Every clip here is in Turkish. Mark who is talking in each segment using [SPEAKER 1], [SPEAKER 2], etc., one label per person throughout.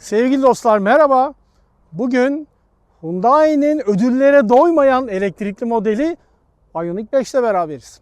[SPEAKER 1] Sevgili dostlar merhaba. Bugün Hyundai'nin ödüllere doymayan elektrikli modeli Ioniq 5 ile beraberiz.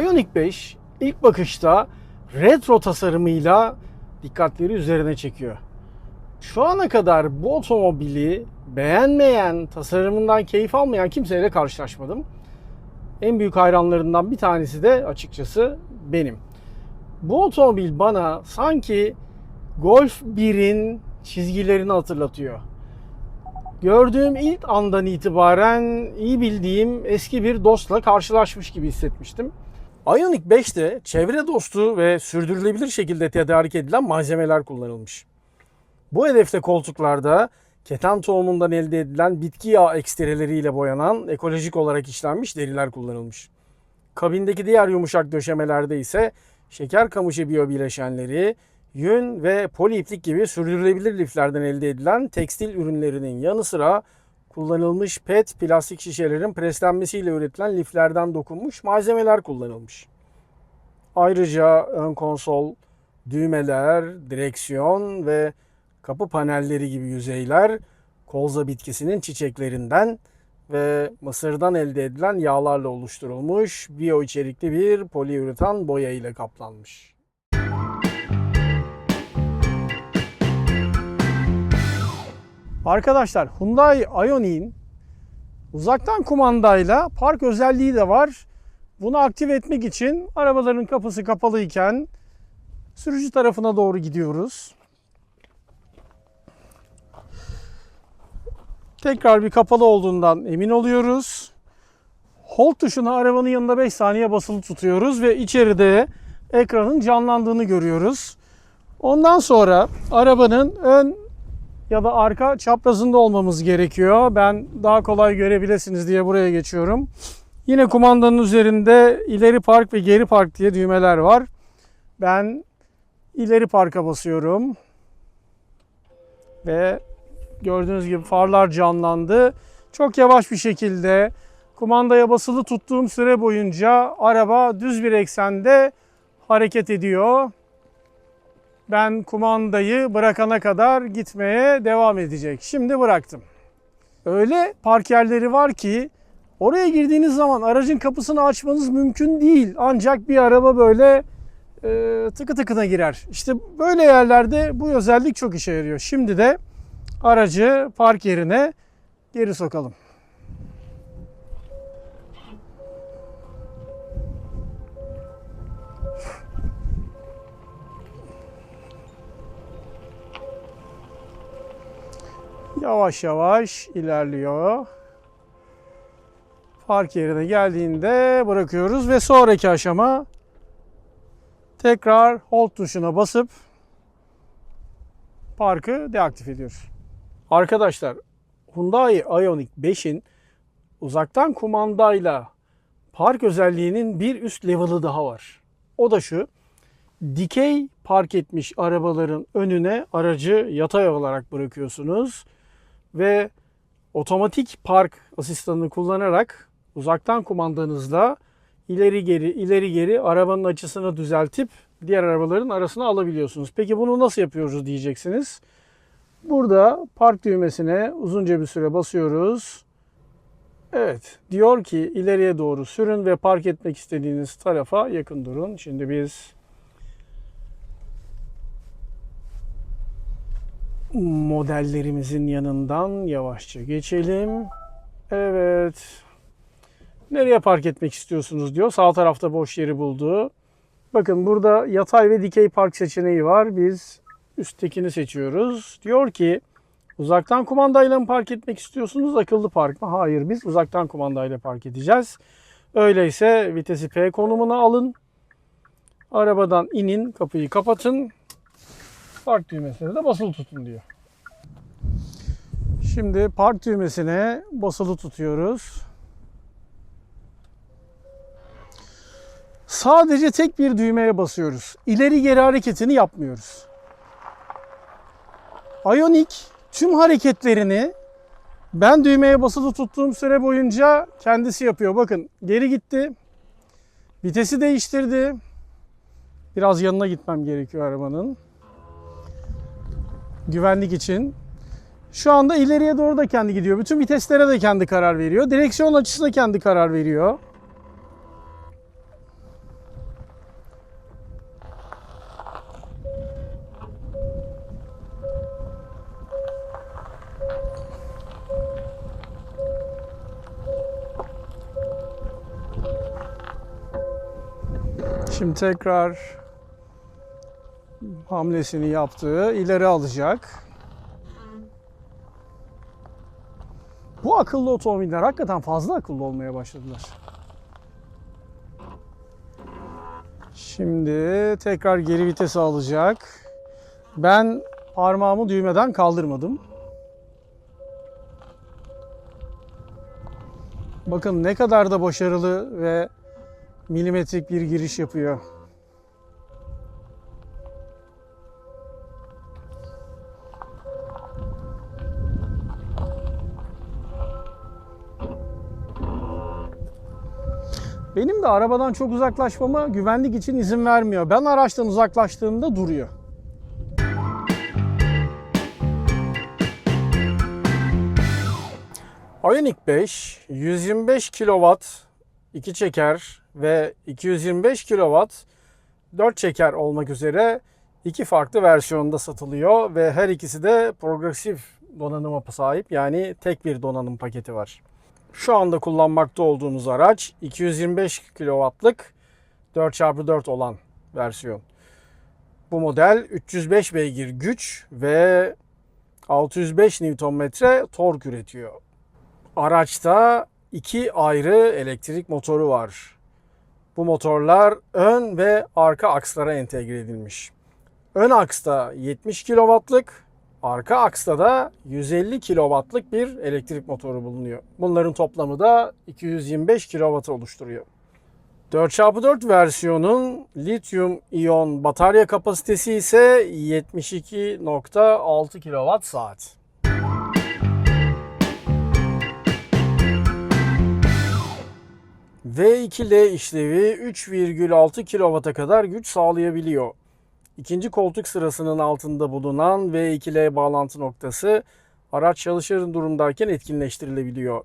[SPEAKER 1] Ioniq 5 ilk bakışta retro tasarımıyla dikkatleri üzerine çekiyor. Şu ana kadar bu otomobili beğenmeyen, tasarımından keyif almayan kimseyle karşılaşmadım. En büyük hayranlarından bir tanesi de açıkçası benim. Bu otomobil bana sanki Golf 1'in çizgilerini hatırlatıyor. Gördüğüm ilk andan itibaren iyi bildiğim eski bir dostla karşılaşmış gibi hissetmiştim. Ioniq 5'te çevre dostu ve sürdürülebilir şekilde tedarik edilen malzemeler kullanılmış. Bu hedefte koltuklarda keten tohumundan elde edilen bitki yağı ekstreleriyle boyanan ekolojik olarak işlenmiş deriler kullanılmış. Kabindeki diğer yumuşak döşemelerde ise şeker kamışı biyobileşenleri, yün ve poliiplik gibi sürdürülebilir liflerden elde edilen tekstil ürünlerinin yanı sıra kullanılmış PET plastik şişelerin preslenmesiyle üretilen liflerden dokunmuş malzemeler kullanılmış. Ayrıca ön konsol, düğmeler, direksiyon ve kapı panelleri gibi yüzeyler kolza bitkisinin çiçeklerinden ve mısırdan elde edilen yağlarla oluşturulmuş biyo içerikli bir poliüretan boya ile kaplanmış. Arkadaşlar Hyundai Ioniq'in uzaktan kumandayla park özelliği de var. Bunu aktif etmek için arabaların kapısı kapalıyken sürücü tarafına doğru gidiyoruz. Tekrar bir kapalı olduğundan emin oluyoruz. Hold tuşuna arabanın yanında 5 saniye basılı tutuyoruz ve içeride ekranın canlandığını görüyoruz. Ondan sonra arabanın ön ya da arka çaprazında olmamız gerekiyor. Ben daha kolay görebilirsiniz diye buraya geçiyorum. Yine kumandanın üzerinde ileri park ve geri park diye düğmeler var. Ben ileri parka basıyorum. Ve gördüğünüz gibi farlar canlandı. Çok yavaş bir şekilde kumandaya basılı tuttuğum süre boyunca araba düz bir eksende hareket ediyor ben kumandayı bırakana kadar gitmeye devam edecek. Şimdi bıraktım. Öyle park yerleri var ki oraya girdiğiniz zaman aracın kapısını açmanız mümkün değil. Ancak bir araba böyle e, tıkı tıkına girer. İşte böyle yerlerde bu özellik çok işe yarıyor. Şimdi de aracı park yerine geri sokalım. Yavaş yavaş ilerliyor. Park yerine geldiğinde bırakıyoruz ve sonraki aşama tekrar hold tuşuna basıp parkı deaktif ediyoruz. Arkadaşlar Hyundai Ioniq 5'in uzaktan kumandayla park özelliğinin bir üst level'ı daha var. O da şu. Dikey park etmiş arabaların önüne aracı yatay olarak bırakıyorsunuz ve otomatik park asistanını kullanarak uzaktan kumandanızla ileri geri ileri geri arabanın açısını düzeltip diğer arabaların arasına alabiliyorsunuz. Peki bunu nasıl yapıyoruz diyeceksiniz. Burada park düğmesine uzunca bir süre basıyoruz. Evet diyor ki ileriye doğru sürün ve park etmek istediğiniz tarafa yakın durun. Şimdi biz modellerimizin yanından yavaşça geçelim. Evet. Nereye park etmek istiyorsunuz diyor. Sağ tarafta boş yeri buldu. Bakın burada yatay ve dikey park seçeneği var. Biz üsttekini seçiyoruz. Diyor ki uzaktan kumandayla mı park etmek istiyorsunuz akıllı park mı? Hayır biz uzaktan kumandayla park edeceğiz. Öyleyse vitesi P konumuna alın. Arabadan inin kapıyı kapatın. Park düğmesine de basılı tutun diyor. Şimdi park düğmesine basılı tutuyoruz. Sadece tek bir düğmeye basıyoruz. İleri geri hareketini yapmıyoruz. Ioniq tüm hareketlerini ben düğmeye basılı tuttuğum süre boyunca kendisi yapıyor. Bakın geri gitti. Vitesi değiştirdi. Biraz yanına gitmem gerekiyor arabanın. Güvenlik için. Şu anda ileriye doğru da kendi gidiyor. Bütün viteslere de kendi karar veriyor. Direksiyon açısına kendi karar veriyor. Şimdi tekrar hamlesini yaptı. İleri alacak. Bu akıllı otomobiller hakikaten fazla akıllı olmaya başladılar. Şimdi tekrar geri vites alacak. Ben parmağımı düğmeden kaldırmadım. Bakın ne kadar da başarılı ve milimetrik bir giriş yapıyor. Benim de arabadan çok uzaklaşmama güvenlik için izin vermiyor. Ben araçtan uzaklaştığımda duruyor. Ioniq 5 125 kW 2 çeker ve 225 kW 4 çeker olmak üzere iki farklı versiyonda satılıyor ve her ikisi de progresif donanıma sahip yani tek bir donanım paketi var. Şu anda kullanmakta olduğumuz araç 225 kW'lık 4x4 olan versiyon. Bu model 305 beygir güç ve 605 Nm tork üretiyor. Araçta iki ayrı elektrik motoru var. Bu motorlar ön ve arka akslara entegre edilmiş. Ön aksta 70 kW'lık, arka aksta da 150 kW'lık bir elektrik motoru bulunuyor. Bunların toplamı da 225 kW oluşturuyor. 4x4 versiyonun lityum iyon batarya kapasitesi ise 72.6 kWh saat. V2L işlevi 3,6 kW'a kadar güç sağlayabiliyor. İkinci koltuk sırasının altında bulunan V2L bağlantı noktası araç çalışır durumdayken etkinleştirilebiliyor.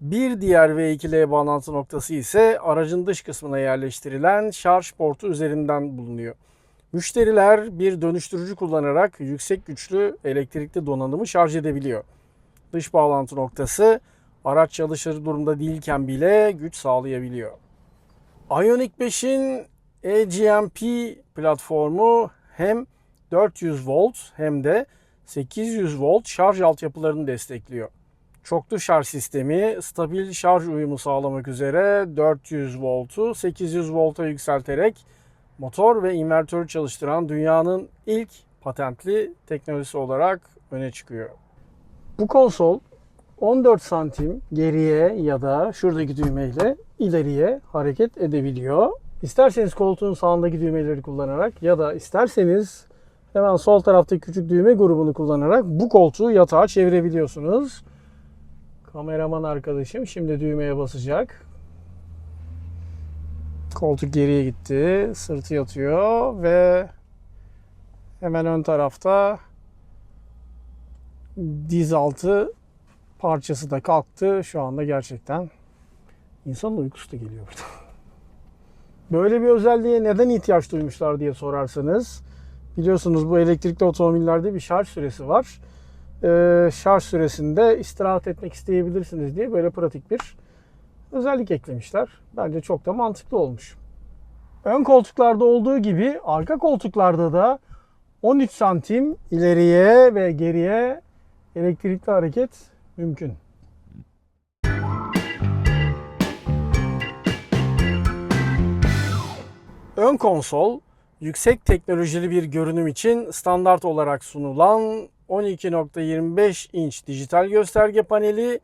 [SPEAKER 1] Bir diğer V2L bağlantı noktası ise aracın dış kısmına yerleştirilen şarj portu üzerinden bulunuyor. Müşteriler bir dönüştürücü kullanarak yüksek güçlü elektrikli donanımı şarj edebiliyor. Dış bağlantı noktası araç çalışır durumda değilken bile güç sağlayabiliyor. Ioniq 5'in eGMP platformu hem 400 volt hem de 800 volt şarj altyapılarını destekliyor. Çoklu şarj sistemi stabil şarj uyumu sağlamak üzere 400 voltu 800 volta yükselterek motor ve invertörü çalıştıran dünyanın ilk patentli teknolojisi olarak öne çıkıyor. Bu konsol 14 santim geriye ya da şuradaki düğmeyle ileriye hareket edebiliyor. İsterseniz koltuğun sağındaki düğmeleri kullanarak ya da isterseniz hemen sol taraftaki küçük düğme grubunu kullanarak bu koltuğu yatağa çevirebiliyorsunuz. Kameraman arkadaşım şimdi düğmeye basacak. Koltuk geriye gitti. Sırtı yatıyor ve hemen ön tarafta diz altı parçası da kalktı. Şu anda gerçekten insanın uykusu da geliyor burada. Böyle bir özelliğe neden ihtiyaç duymuşlar diye sorarsanız biliyorsunuz bu elektrikli otomobillerde bir şarj süresi var. Ee, şarj süresinde istirahat etmek isteyebilirsiniz diye böyle pratik bir özellik eklemişler. Bence çok da mantıklı olmuş. Ön koltuklarda olduğu gibi arka koltuklarda da 13 santim ileriye ve geriye elektrikli hareket mümkün. Ön konsol yüksek teknolojili bir görünüm için standart olarak sunulan 12.25 inç dijital gösterge paneli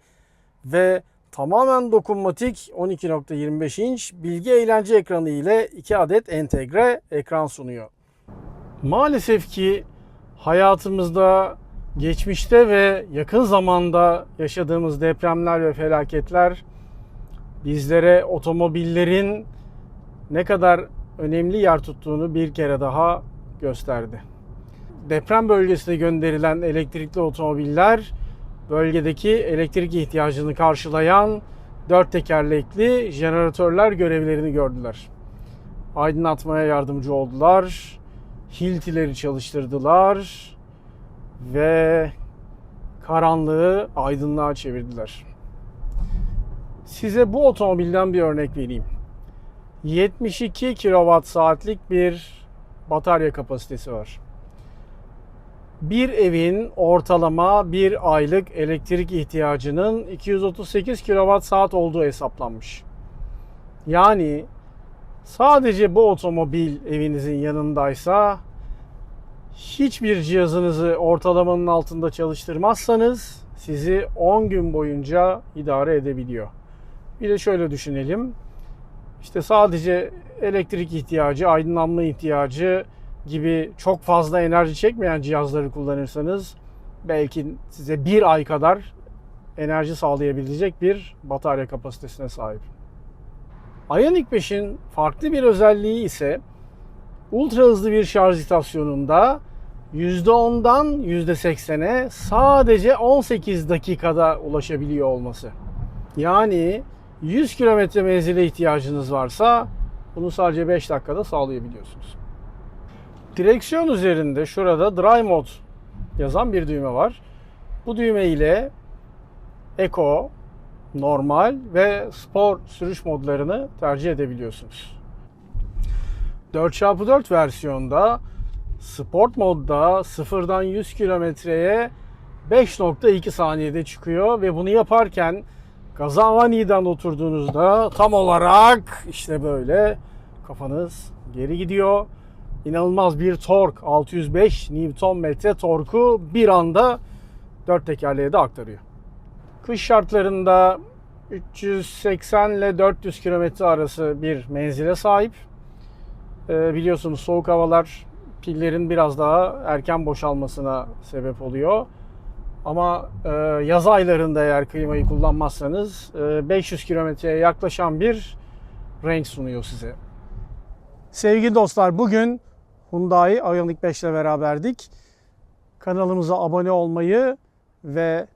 [SPEAKER 1] ve tamamen dokunmatik 12.25 inç bilgi eğlence ekranı ile 2 adet entegre ekran sunuyor. Maalesef ki hayatımızda geçmişte ve yakın zamanda yaşadığımız depremler ve felaketler bizlere otomobillerin ne kadar önemli yer tuttuğunu bir kere daha gösterdi. Deprem bölgesine gönderilen elektrikli otomobiller bölgedeki elektrik ihtiyacını karşılayan dört tekerlekli jeneratörler görevlerini gördüler. Aydınlatmaya yardımcı oldular. Hiltileri çalıştırdılar ve karanlığı aydınlığa çevirdiler. Size bu otomobilden bir örnek vereyim. 72 kWh saatlik bir batarya kapasitesi var. Bir evin ortalama bir aylık elektrik ihtiyacının 238 kWh saat olduğu hesaplanmış. Yani sadece bu otomobil evinizin yanındaysa hiçbir cihazınızı ortalamanın altında çalıştırmazsanız sizi 10 gün boyunca idare edebiliyor. Bir de şöyle düşünelim. İşte sadece elektrik ihtiyacı, aydınlanma ihtiyacı gibi çok fazla enerji çekmeyen cihazları kullanırsanız belki size bir ay kadar enerji sağlayabilecek bir batarya kapasitesine sahip. Ioniq 5'in farklı bir özelliği ise ultra hızlı bir şarj istasyonunda %10'dan %80'e sadece 18 dakikada ulaşabiliyor olması. Yani 100 kilometre menzile ihtiyacınız varsa bunu sadece 5 dakikada sağlayabiliyorsunuz. Direksiyon üzerinde şurada Dry Mode yazan bir düğme var. Bu düğme ile Eco, normal ve spor sürüş modlarını tercih edebiliyorsunuz. 4x4 versiyonda sport modda sıfırdan 100 kilometreye 5.2 saniyede çıkıyor ve bunu yaparken gaza aniden oturduğunuzda tam olarak işte böyle kafanız geri gidiyor. İnanılmaz bir tork 605 Nm torku bir anda dört tekerleğe de aktarıyor. Kış şartlarında 380 ile 400 km arası bir menzile sahip. Ee, biliyorsunuz soğuk havalar pillerin biraz daha erken boşalmasına sebep oluyor. Ama e, yaz aylarında eğer klimayı kullanmazsanız e, 500 kilometreye yaklaşan bir range sunuyor size. Sevgili dostlar bugün Hyundai Ioniq 5 ile beraberdik. Kanalımıza abone olmayı ve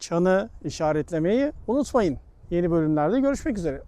[SPEAKER 1] çanı işaretlemeyi unutmayın. Yeni bölümlerde görüşmek üzere.